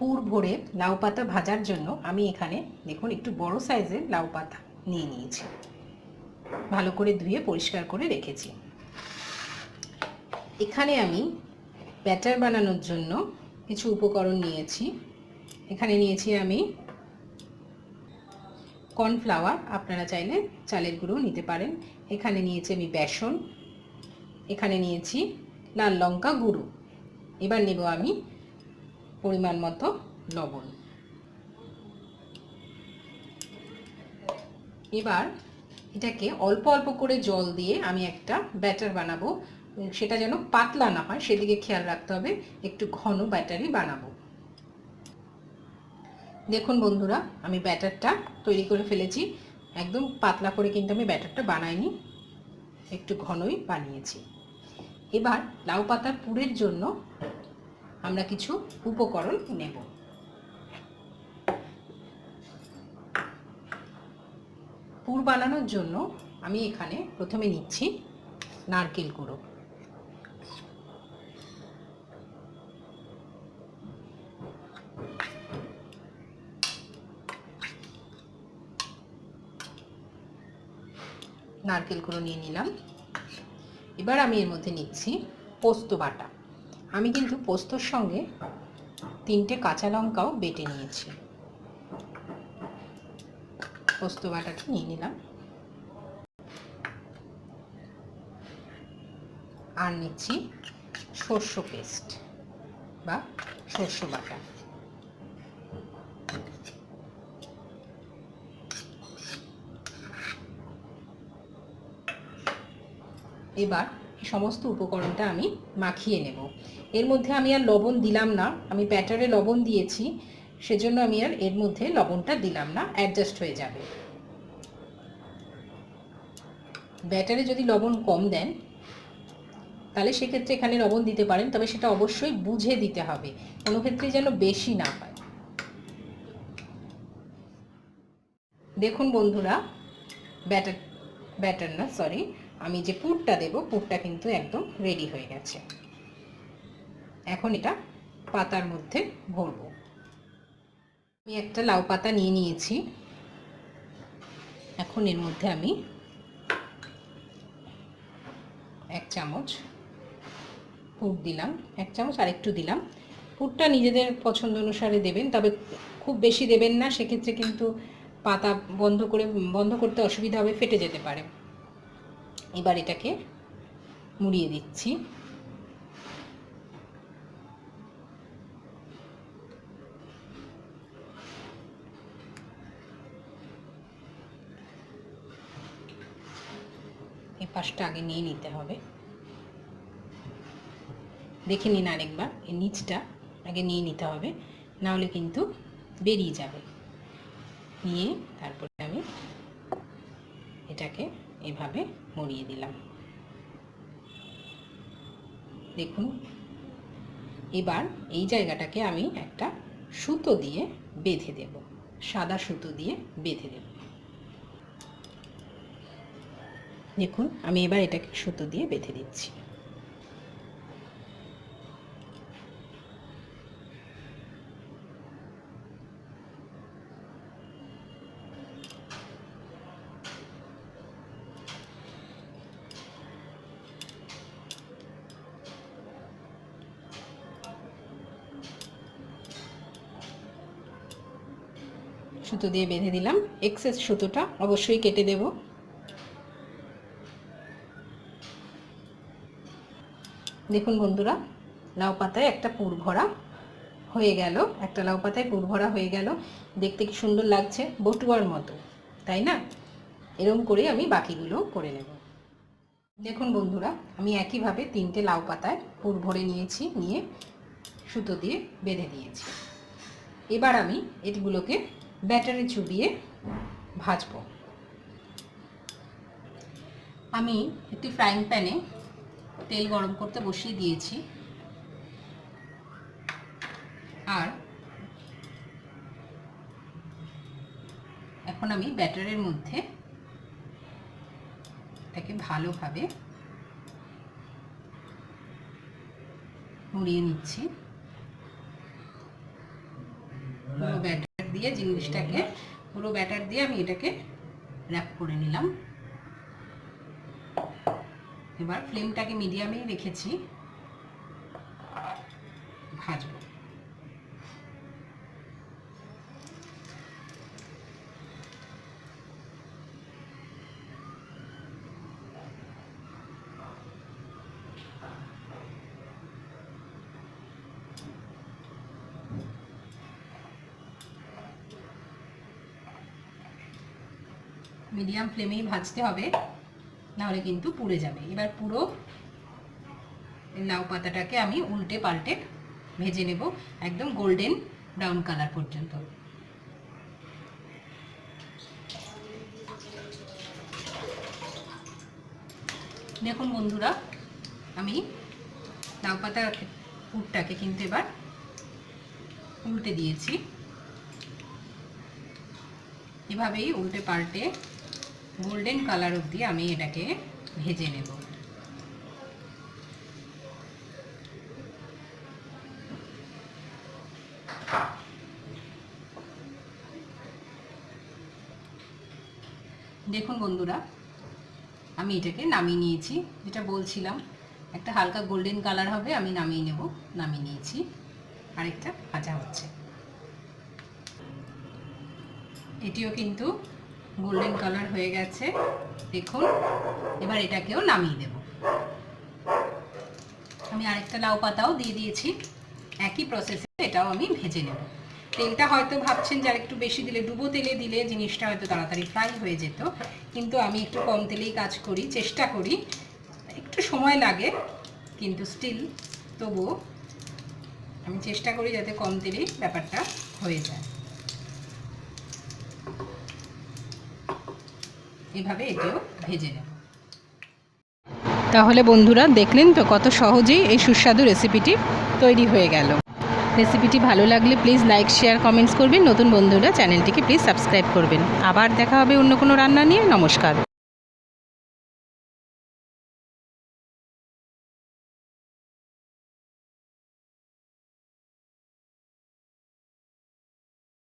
পুর ভরে লাউ পাতা ভাজার জন্য আমি এখানে দেখুন একটু বড় সাইজের লাউ পাতা নিয়ে নিয়েছি। ভালো করে ধুয়ে পরিষ্কার করে রেখেছি। এখানে আমি ব্যাটার বানানোর জন্য কিছু উপকরণ নিয়েছি। এখানে নিয়েছি আমি কর্নফ্লাওয়ার, আপনারা চাইলে চালের গুঁড়ো নিতে পারেন। এখানে নিয়েছি আমি বেসন। এখানে নিয়েছি লাল লঙ্কা গুঁড়ো। এবার নেব আমি পরিমাণ মতো লবণ। এবার এটাকে অল্প অল্প করে জল দিয়ে আমি একটা ব্যাটার বানাবো সেটা যেন পাতলা না হয়, সেদিকে খেয়াল রাখতে হবে, একটু ঘন ব্যাটারই বানাবো। দেখুন বন্ধুরা, আমি ব্যাটারটা তৈরি করে ফেলেছি, একদম পাতলা করে কিন্তু আমি ব্যাটারটা বানাইনি, একটু ঘনই বানিয়েছি। এবার লাউ পাতার পুরের জন্য আমরা কিছু উপকরণ নেব। পুর বানানোর জন্য আমি এখানে প্রথমে নিচ্ছি নারকেল গুঁড়ো নারকেল গুঁড়ো নিয়ে নিলাম। এবার আমি এর মধ্যে নিচ্ছি পোস্ত বাটা। আমি কিন্তু পোস্তর সঙ্গে তিনটে কাঁচা লঙ্কাও বেটে নিয়েছি। পোস্ত বাটাটা নিয়ে নিলাম। আর নিচ্ছি সর্ষ পেস্ট বা সর্ষ বাটা। এবার সমস্ত উপকরণটা আমি মাখিয়ে নেব। এর মধ্যে আমি আর লবণ দিলাম না। আমি ব্যাটারে লবণ দিয়েছি, সেজন্য আমি আর এর মধ্যে লবণটা দিলাম না অ্যাডজাস্ট হয়ে যাবে। ব্যাটারে যদি লবণ কম দেন, তাহলে সেক্ষেত্রে এখানে লবণ দিতে পারেন, তবে সেটা অবশ্যই বুঝে দিতে হবে। কোনো ক্ষেত্রে যেন বেশি না হয়। দেখুন বন্ধুরা ব্যাটার ব্যাটার না সরি আমি যে পুরটা দেব, পুরটা কিন্তু একদম রেডি হয়ে গেছে। এখন এটা পাতার মধ্যে ভরবো। আমি একটা লাউ পাতা নিয়ে নিয়েছি। এখন এর মধ্যে আমি এক চামচ পুর দিলাম, এক চামচ আর একটু দিলাম। পুরটা নিজেদের পছন্দ অনুসারে দেবেন, তবে খুব বেশি দেবেন না, সেক্ষেত্রে কিন্তু পাতা বন্ধ করে, বন্ধ করতে অসুবিধা হবে, ফেটে যেতে পারে। এবার এটাকে মুড়িয়ে দিচ্ছি। পাশটা আগে নিয়ে নিতে হবে। দেখে নিন আরেকবার, এই নিচটা আগে নিয়ে নিতে হবে, নাহলে কিন্তু বেরিয়ে যাবে। নিয়ে তারপরে আমি এটাকে এভাবে মরিয়ে দিলাম। দেখুন, এবার এই জায়গাটাকে আমি একটা সুতো দিয়ে বেঁধে দেব, সাদা সুতো দিয়ে বেঁধে দেব। দেখুন, আমি এবার এটাকে সুতো দিয়ে বেঁধে দিচ্ছি। সুতো দিয়ে বেঁধে দিলাম। এক্সেস সুতোটা অবশ্যই কেটে দেব। দেখুন বন্ধুরা, লাউ পাতায় একটা পুর ভরা হয়ে গেল, একটা লাউ পাতায় পুর ভরা হয়ে গেল। দেখতে কি সুন্দর লাগছে, বটুয়ার মতো, তাই না? এরকম করে আমি বাকিগুলো করে নেব। দেখুন বন্ধুরা, আমি একইভাবে তিনটে লাউ পাতায় পুর ভরে নিয়েছি, নিয়ে সুতো দিয়ে বেঁধে দিয়েছি এবার আমি এগুলোকে ব্যাটারে চুবিয়ে ভাজবো। আমি একটি ফ্রাইং প্যানে তেল গরম করতে বসিয়ে দিয়েছি। আর এখন আমি ব্যাটারের মধ্যে এটাকে ভালোভাবে মুড়িয়ে নিচ্ছি। ব্যাটার দিয়ে জিনিসটাকে, পুরো ব্যাটার দিয়ে আমি এটাকে র্যাপ করে নিলাম। এবার ফ্লেমটাকে মিডিয়ামেই রেখেছি। ভাজবো। মিডিয়াম ফ্লেমেই ভাজতে হবে। নাহলে কিন্তু পুড়ে যাবে। এবার পুরো লাউ পাতাটাকে আমি উল্টে পাল্টে ভেজে নেব একদম গোল্ডেন ব্রাউন কালার পর্যন্ত। দেখুন বন্ধুরা, আমি লাউ পাতার পুরটাকে কিন্তু এবার উল্টে দিয়েছি। এভাবেই উল্টে পাল্টে গোল্ডেন কালার অবধি আমি এটাকে ভেজে নেব। দেখুন বন্ধুরা, আমি এটাকে নামিয়ে নিয়েছি। যেটা বলছিলাম, একটা হালকা গোল্ডেন কালার হবে, আমি নামিয়ে নেব, নামিয়ে নিয়েছি। আরেকটা ভাজা হচ্ছে। এটিও কিন্তু গোল্ডেন কালার হয়ে গেছে। দেখুন, এবার এটাকেও নামিয়ে দেব। আমি আরেকটা লাউ পাতাও দিয়ে দিয়েছি। একই প্রসেসে এটাও আমি ভেজে নেব। তেলটা হয়তো ভাবছেন যে একটু বেশি দিলে, ডুবো তেলে দিলে জিনিসটা হয়তো তাড়াতাড়ি ফ্রাই হয়ে যেত। কিন্তু আমি একটু কম তেলেই কাজ করি, চেষ্টা করি। একটু সময় লাগে, কিন্তু স্টিল তবুও আমি চেষ্টা করি যাতে কম তেলেই ব্যাপারটা হয়ে যায়। এভাবে এটিও ভেজে নেব। তাহলে বন্ধুরা, দেখলেন তো কত সহজেই এই সুস্বাদু রেসিপিটি তৈরি হয়ে গেল। রেসিপিটি ভালো লাগলে প্লিজ লাইক, শেয়ার, কমেন্টস করবেন। নতুন বন্ধুরা, চ্যানেলটিকে প্লিজ সাবস্ক্রাইব করবেন। আবার দেখা হবে অন্য কোনো রান্না নিয়ে। নমস্কার।